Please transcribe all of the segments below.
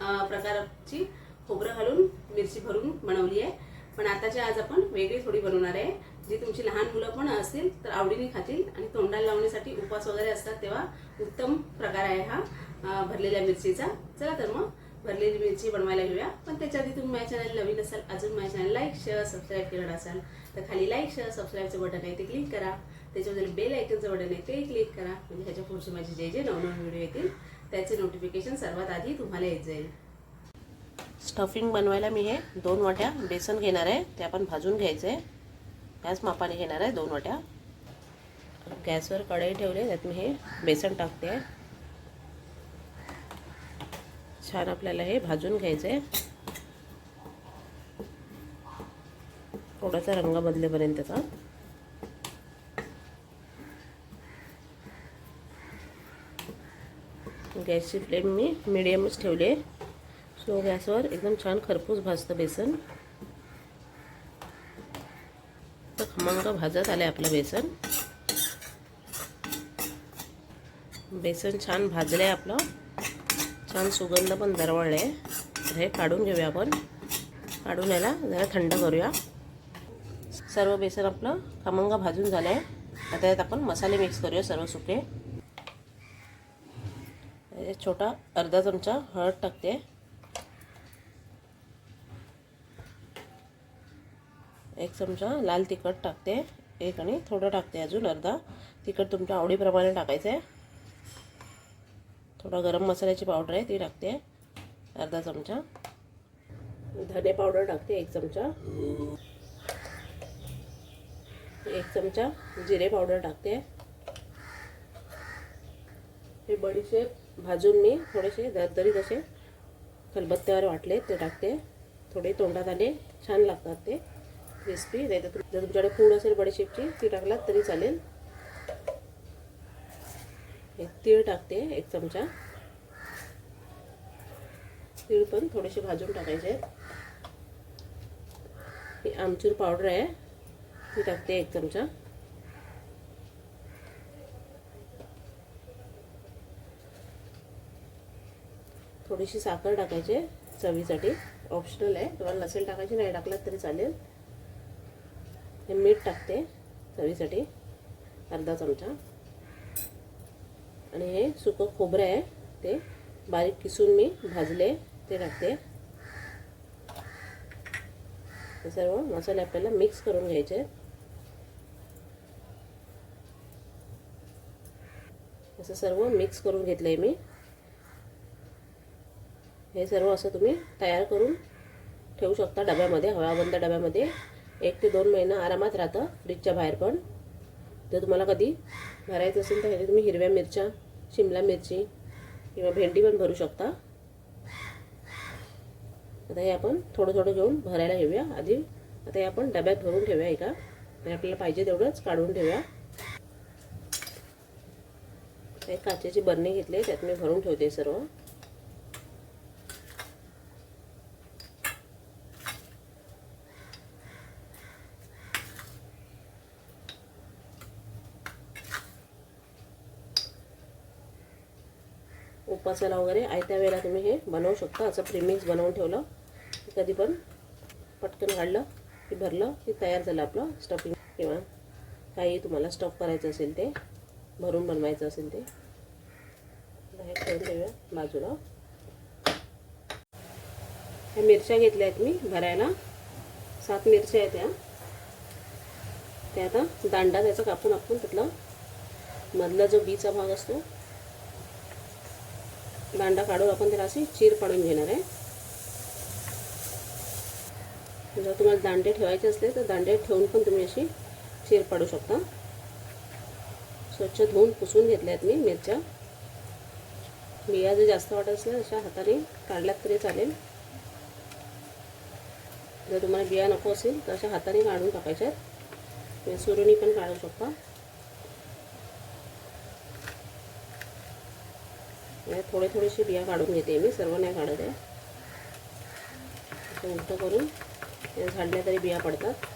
प्रकारची खोबरं घालून मिरची भरून बनवली आहे. पण आताची आज आपण वेगळी थोडी बनवणार आहे. जी तुमची लहान मुलं पण असतील तर आवडीने खातील आणि तोंडाला लावण्यासाठी उपवास वगैरे असतात तेव्हा उत्तम प्रकार आहे हा भरलेल्या मिरचीचा. चला तर मग भरलेली मिरची बनवायला घेऊया. पण त्याच्या आधी तुम्ही माझ्या चॅनल नवीन असाल अजून माझ्या चॅनल लाईक शेअर सबस्क्राईब केलं असाल तर खाली लाईक शेअर सबस्क्राईबचं बटन आहे ते क्लिक करा. त्याच्याबद्दल बेल आयकनचं बटन आहे ते क्लिक करा. म्हणजे ह्याच्या पुढचे माझे जे जे नवनवीन व्हिडिओ येतील. त्याचे नोटिफिकेशन सर्वात आधी तुम्हाला येत जाईल. स्टफिंग बनवायला मी हे दोन वाट्या बेसन घेणार आहे ते आपण भाजून घ्यायचं. आहे ह्याच मापाने घेणार आहे दोन वाट्या. गॅसवर कढई ठेवले त्यात मी हे बेसन टाकते. छान आपल्याला हे भाजून घ्यायचं. आहे थोडासा रंग बदलेपर्यंतचा. गॅसची फ्लेम मी मिडियमच ठेवली आहे. स्लो गॅसवर एकदम छान खरपूस भाजतं बेसन. तर खमंग भाजत आले आपलं बेसन. बेसन छान भाजलं आहे आपलं. छान सुगंध पण दरवळलं आहे तर हे काढून घेऊया आपण. काढून याला जरा थंड करूया. सर्व बेसन आपलं खमंग भाजून झालं आहे आता यात आपण मसाले मिक्स करूया सर्व सुके. छोटा अर्धा चमचा हळद टाकते. एक चमचा लाल तिखट टाकते. एक आणि थोडं टाकते अजून अर्धा. तिखट तुमच्या आवडीप्रमाणे टाकायचं. आहे थोडा गरम मसाल्याची पावडर आहे ती टाकते. अर्धा चमचा. धने पावडर टाकते एक चमचा. एक चमचा जिरे पावडर टाकते. हे बडीशेप भाजून मी थोडेसे दरदरीत असे खलबत्त्यावर वाटले ते टाकते. थोडे तोंडात आले छान लागतात ते. क्रिस्पी नाही तर जर तुमच्याकडे पूड असेल बडीशेपची ती टाकलात तरी चालेल. एक तीळ टाकते एक चमचा. तीळ पण थोडेसे भाजून टाकायचे आहेत. ही आमचूर पावडर आहे ती टाकते एक चमचा. थोडीशी साखर टाकायची चवीसाठी. ऑप्शनल आहे. तुम्हाला नसेल टाकायची नाही टाकलात तरी चालेल. हे मीठ टाकते चवीसाठी. अर्धा चमचा. आणि हे सुकं खोबरं आहे. ते बारीक किसून मी भाजले ते टाकते. हे सर्व मसाले आपल्याला मिक्स करून घ्यायचे असं सर्व मिक्स करून घेतलं आहे मी. हे सर्व असं तुम्ही तयार करून ठेवू शकता डब्यामध्ये हवाबंद डब्यामध्ये. एक ते दोन महिना आरामात राहतं फ्रीजच्या बाहेर पण. जर तुम्हाला कधी भरायचं असेल तर ह्याच्यात तुम्ही हिरव्या मिरच्या शिमला मिरची किंवा भेंडी पण भरू शकता. आता हे आपण थोडं थोडं घेऊन भरायला घेऊया. आधी आता हे आपण डब्यात भरून ठेवूया एका. आणि आपल्याला पाहिजे तेवढंच काढून ठेवूया. एक काचेची बरणी घेतली त्यात मी भरून ठेवते सर्व. उपासाला वगैरे आयत्या वेळेला तुम्ही हे बनवू शकता. असं प्रीमिक्स बनवून ठेवलं. कधी पण पटकन काढलं की भरलं की तयार झालं आपलं स्टफिंग किंवा काही तुम्हाला स्टफ करायचं असेल ते भरून बनवायचं असेल ते. बाहेर ठेवून देऊया बाजूला. ह्या मिरच्या घेतल्या आहेत मी भरायला. सात मिरच्या आहेत त्या त्या आता दांडा त्याचा कापून आपण त्यातला मधला जो बीचा भाग असतो दांडा काढून आपण त्याला अशी चीर पाडून घेणार आहे. जर तुम्हाला दांडे ठेवायचे असले तर दांडे ठेवून पण तुम्ही अशी चीर पाडू शकता. स्वच्छ धुवून पुसून घेतल्या आहेत मी मिरच्या. बिया जर जास्त वाटत असल्या अशा हाताने काढल्यात तरी चालेल. जर तुम्हाला बिया नको असेल तर अशा हाताने काढून टाकायच्या आहेत सुरुणी पण काढू शकता. म्हणजे थोडे थोडेसे बिया काढून घेते मी सर्व नाही काढत आहे. असं उलटं करून झाडल्या तरी बिया पडतात.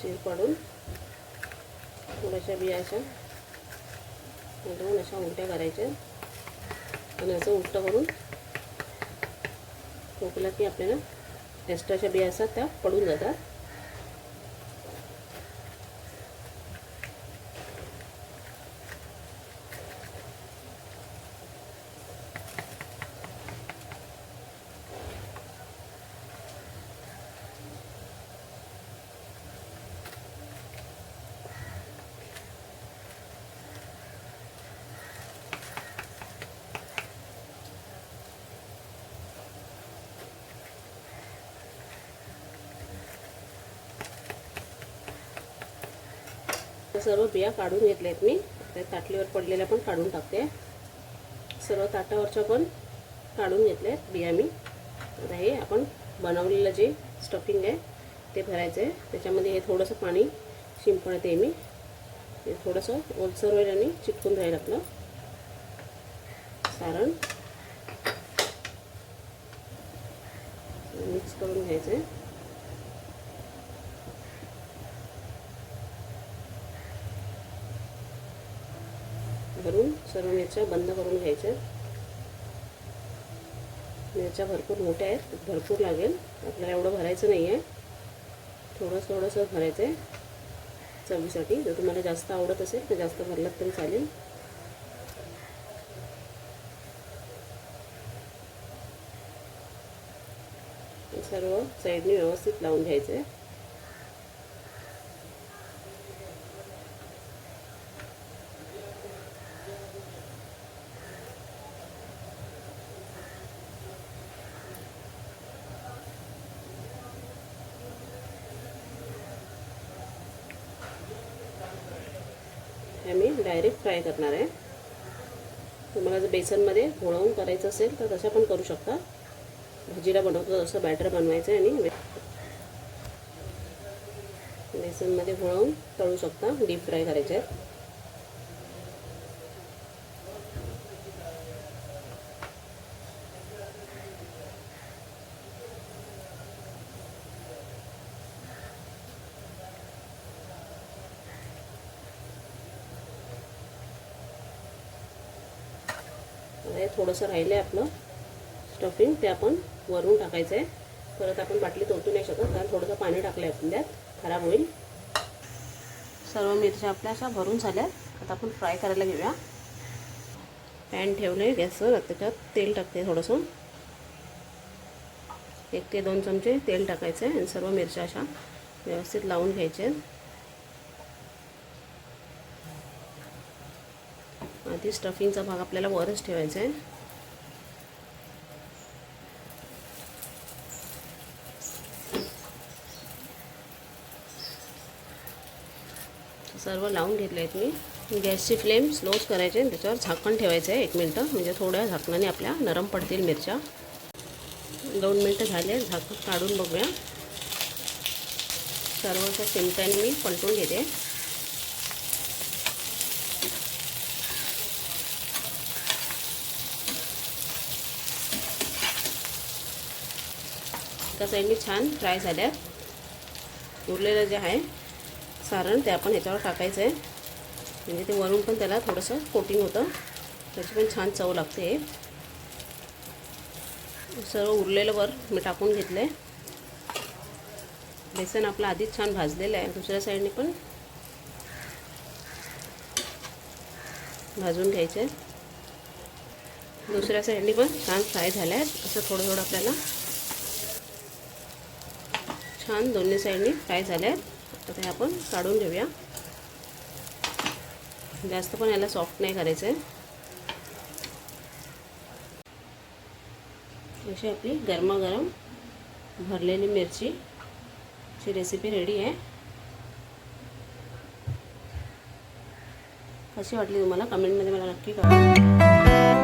चीर पाडून थोड्याशा बिया अशा दोन अशा उलट्या करायच्या. आणि असं उलटं करून ठोकला की आपल्याला एक्स्ट्राच्या बिया असतात त्या पडून जातात. सर्व बिया काढून घेतल्या आहेत मी. त्या ताटलीवर पडलेल्या पण काढून टाकते. सर्व ताटावरच्या पण काढून घेतल्या आहेत बिया मी. आता हे आपण बनवलेलं जे स्टफिंग आहे ते भरायचं आहे त्याच्यामध्ये हे थोडंसं पाणी शिंपडते मी. ते थोडंसं ओलसर होईल आणि चिटकून राहील आपलं. सारण मिक्स करून घ्यायचं आहे भरून सर्व मिरच्या बंद करून घ्यायच्या मिरच्या भरपूर मोठ्या आहेत भरपूर लागेल. आपल्याला एवढं भरायचं नाही आहे थोडंसं थोडंसं भरायचं आहे चवीसाठी. जर तुम्हाला जास्त आवडत असेल तर जास्त भरलात तरी चालेल. सर्व साईडने व्यवस्थित लावून घ्यायचं आहे हे मी डायरेक्ट फ्राय करणार आहे. तुम्हाला जर बेसनमध्ये घोळवून करायचं असेल तर तसं पण करू शकता. भजीला बनवतो तसं बॅटर बनवायचं आहे आणि बेसनमध्ये घोळवून तळू शकता. डीप फ्राय करायचे आहेत. आहे थोडंसं राहिलं आहे आपलं स्टफिंग ते आपण वरून टाकायचं आहे. परत आपण बाटलीत ओतू नाही शकत कारण थोडंसं पाणी टाकलं आहे आपण त्यात खराब होईल. सर्व मिरच्या आपल्या अशा भरून झाल्या. आता आपण फ्राय करायला घेऊया. पॅन ठेवलं आहे गॅसवर त्याच्यात तेल टाकते थोडंसं. एक ते दोन चमचे तेल टाकायचं आहे आणि सर्व मिरच्या अशा व्यवस्थित लावून घ्यायच्या आधी स्टफिंगचा भाग आपल्याला वरच ठेवायचा आहे. सर्व लावून घेतले आहेत मी. गॅसची फ्लेम स्लोच करायचे आणि त्याच्यावर झाकण ठेवायचं आहे एक मिनटं. म्हणजे थोड्या झाकणाने आपल्या नरम पडतील मिरच्या. दोन मिनटं झाले झाकण काढून बघूया. सर्व चिमट्याने मी पलटून घेते. एका साईडनी छान फ्राय झाल्या. उरलेलं जे आहे सारण ते आपण ह्याच्यावर टाकायचं आहे म्हणजे ते वरून पण त्याला थोडंसं कोटिंग होतं. त्याची पण छान चव लागते. सर्व उरलेलं वर मी टाकून घेतलं आहे बेसन आपलं आधीच छान भाजलेलं आहे. दुसऱ्या साईडने पण भाजून घ्यायचं आहे दुसऱ्या साईडने पण छान फ्राय झाल्या आहेत असं थोडं थोडं आपल्याला छान दोन्ही साईडने फ्राय झाले आहेत. आता ते आपण काढून घेऊया. जास्त पण याला सॉफ्ट नाही करायचं आहे अशी आपली गरमागरम भरलेली मिरची. ची रेसिपी रेडी आहे. कशी वाटली तुम्हाला? कमेंटमध्ये मला नक्की कळवा.